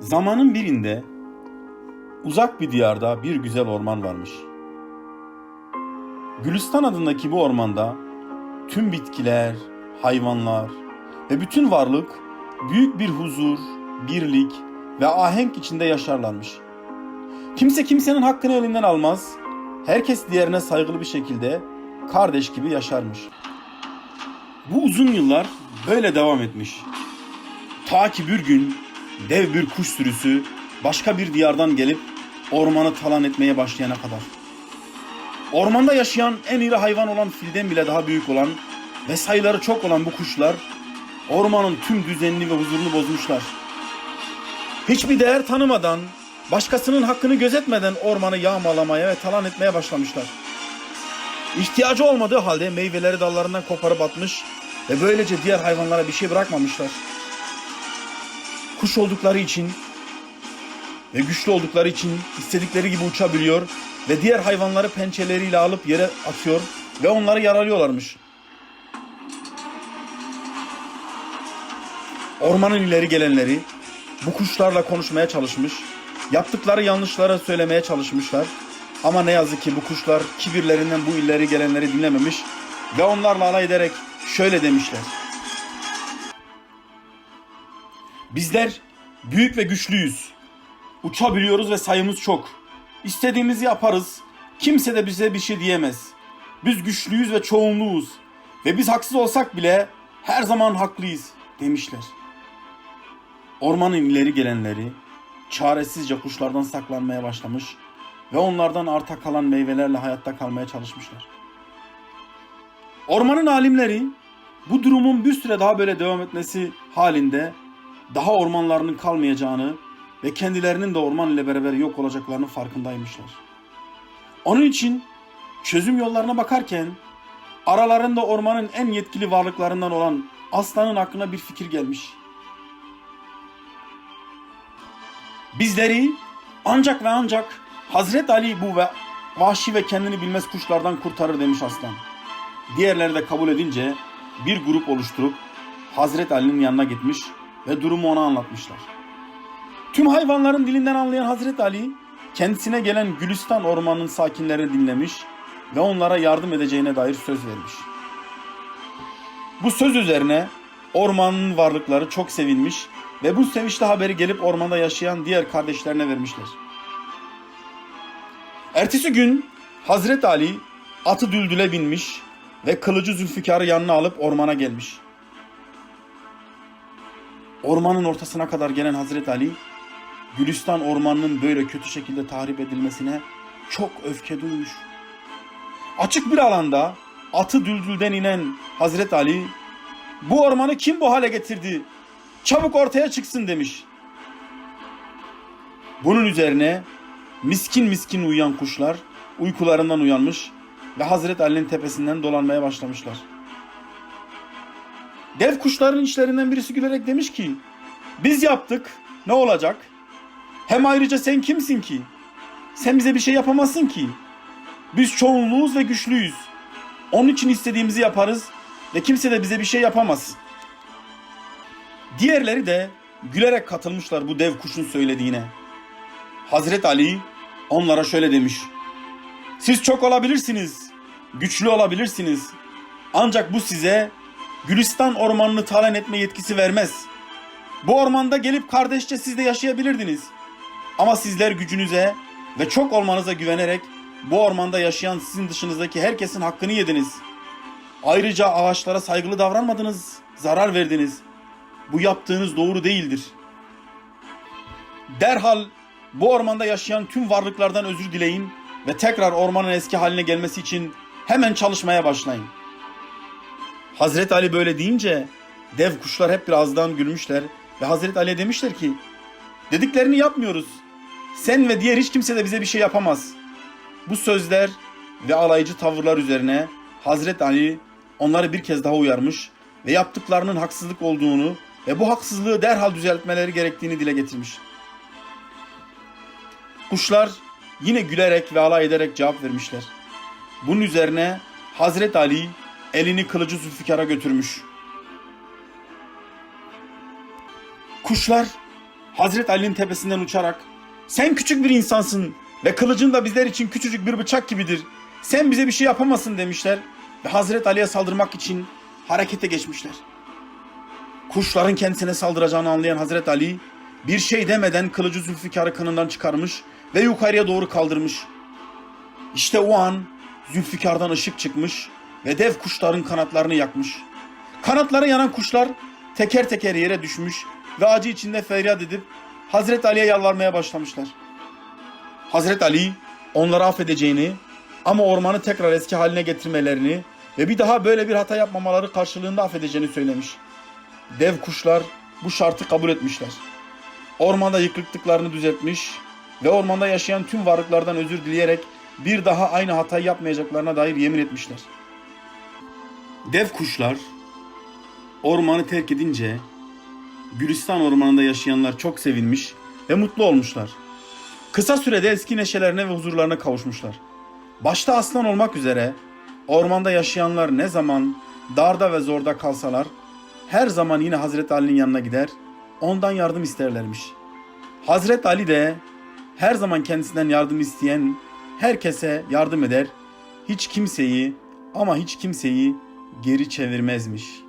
Zamanın birinde uzak bir diyarda bir güzel orman varmış. Gülistan adındaki bu ormanda tüm bitkiler, hayvanlar ve bütün varlık büyük bir huzur, birlik ve ahenk içinde yaşarlarmış. Kimse kimsenin hakkını elinden almaz, herkes diğerine saygılı bir şekilde kardeş gibi yaşarmış. Bu uzun yıllar böyle devam etmiş. Ta ki bir gün dev bir kuş sürüsü başka bir diyardan gelip ormanı talan etmeye başlayana kadar. Ormanda yaşayan en iri hayvan olan filden bile daha büyük olan ve sayıları çok olan bu kuşlar ormanın tüm düzenini ve huzurunu bozmuşlar. Hiçbir değer tanımadan, başkasının hakkını gözetmeden ormanı yağmalamaya ve talan etmeye başlamışlar. İhtiyacı olmadığı halde meyveleri dallarından koparıp atmış ve böylece diğer hayvanlara bir şey bırakmamışlar. Kuş oldukları için ve güçlü oldukları için istedikleri gibi uçabiliyor ve diğer hayvanları pençeleriyle alıp yere atıyor ve onları yaralıyorlarmış. Ormanın ileri gelenleri bu kuşlarla konuşmaya çalışmış, yaptıkları yanlışlara söylemeye çalışmışlar. Ama ne yazık ki bu kuşlar kibirlerinden bu ileri gelenleri dinlememiş ve onlarla alay ederek şöyle demişler. Bizler büyük ve güçlüyüz. Uçabiliyoruz ve sayımız çok. İstediğimizi yaparız. Kimse de bize bir şey diyemez. Biz güçlüyüz ve çoğunluğuz. Ve biz haksız olsak bile her zaman haklıyız demişler. Ormanın ileri gelenleri çaresizce kuşlardan saklanmaya başlamış ve onlardan arta kalan meyvelerle hayatta kalmaya çalışmışlar. Ormanın alimleri bu durumun bir süre daha böyle devam etmesi halinde daha ormanlarının kalmayacağını ve kendilerinin de orman ile beraber yok olacaklarının farkındaymışlar. Onun için çözüm yollarına bakarken aralarında ormanın en yetkili varlıklarından olan aslanın aklına bir fikir gelmiş. Bizleri ancak ve ancak Hazret Ali bu ve vahşi ve kendini bilmez kuşlardan kurtarır demiş aslan. Diğerleri de kabul edince bir grup oluşturup Hazret Ali'nin yanına gitmiş ve durumu ona anlatmışlar. Tüm hayvanların dilinden anlayan Hazret Ali kendisine gelen Gülistan ormanının sakinlerini dinlemiş ve onlara yardım edeceğine dair söz vermiş. Bu söz üzerine ormanın varlıkları çok sevinmiş ve bu sevinçli haberi gelip ormanda yaşayan diğer kardeşlerine vermişler. Ertesi gün Hazret Ali atı düldüle binmiş ve kılıcı Zülfikar'ı yanına alıp ormana gelmiş. Ormanın ortasına kadar gelen Hazret Ali, Gülistan ormanının böyle kötü şekilde tahrip edilmesine çok öfke duymuş. Açık bir alanda atı düldülden inen Hazret Ali, bu ormanı kim bu hale getirdi? Çabuk ortaya çıksın demiş. Bunun üzerine miskin miskin uyuyan kuşlar uykularından uyanmış ve Hazret Ali'nin tepesinden dolanmaya başlamışlar. Dev kuşların içlerinden birisi gülerek demiş ki biz yaptık ne olacak? Hem ayrıca sen kimsin ki? Sen bize bir şey yapamazsın ki. Biz çoğunluğuz ve güçlüyüz. Onun için istediğimizi yaparız ve kimse de bize bir şey yapamaz. Diğerleri de gülerek katılmışlar bu dev kuşun söylediğine. Hazret Ali onlara şöyle demiş. Siz çok olabilirsiniz, güçlü olabilirsiniz. Ancak bu size Gülistan ormanını talan etme yetkisi vermez. Bu ormanda gelip kardeşçe siz de yaşayabilirdiniz. Ama sizler gücünüze ve çok olmanıza güvenerek bu ormanda yaşayan sizin dışınızdaki herkesin hakkını yediniz. Ayrıca ağaçlara saygılı davranmadınız, zarar verdiniz. Bu yaptığınız doğru değildir. Derhal bu ormanda yaşayan tüm varlıklardan özür dileyin ve tekrar ormanın eski haline gelmesi için hemen çalışmaya başlayın. Hazret Ali böyle deyince dev kuşlar hep birazdan gülmüşler ve Hazret Ali'ye demişler ki dediklerini yapmıyoruz. Sen ve diğer hiç kimse de bize bir şey yapamaz. Bu sözler ve alaycı tavırlar üzerine Hazret Ali onları bir kez daha uyarmış ve yaptıklarının haksızlık olduğunu ve bu haksızlığı derhal düzeltmeleri gerektiğini dile getirmiş. Kuşlar yine gülerek ve alay ederek cevap vermişler. Bunun üzerine Hazret Ali elini kılıcı Zülfikar'a götürmüş. Kuşlar Hazreti Ali'nin tepesinden uçarak sen küçük bir insansın ve kılıcın da bizler için küçücük bir bıçak gibidir. Sen bize bir şey yapamazsın demişler ve Hazreti Ali'ye saldırmak için harekete geçmişler. Kuşların kendisine saldıracağını anlayan Hazreti Ali bir şey demeden kılıcı Zülfikar'ı kanından çıkarmış ve yukarıya doğru kaldırmış. İşte o an Zülfikar'dan ışık çıkmış ve dev kuşların kanatlarını yakmış. Kanatları yanan kuşlar teker teker yere düşmüş ve acı içinde feryat edip Hazreti Ali'ye yalvarmaya başlamışlar. Hazreti Ali onları affedeceğini ama ormanı tekrar eski haline getirmelerini ve bir daha böyle bir hata yapmamaları karşılığında affedeceğini söylemiş. Dev kuşlar bu şartı kabul etmişler. Ormanda yıkıklıklarını düzeltmiş ve ormanda yaşayan tüm varlıklardan özür dileyerek bir daha aynı hatayı yapmayacaklarına dair yemin etmişler. Dev kuşlar ormanı terk edince Gülistan ormanında yaşayanlar çok sevinmiş ve mutlu olmuşlar. Kısa sürede eski neşelerine ve huzurlarına kavuşmuşlar. Başta aslan olmak üzere ormanda yaşayanlar ne zaman darda ve zorda kalsalar her zaman yine Hazreti Ali'nin yanına gider, ondan yardım isterlermiş. Hazreti Ali de her zaman kendisinden yardım isteyen herkese yardım eder, hiç kimseyi ama hiç kimseyi geri çevirmezmiş.''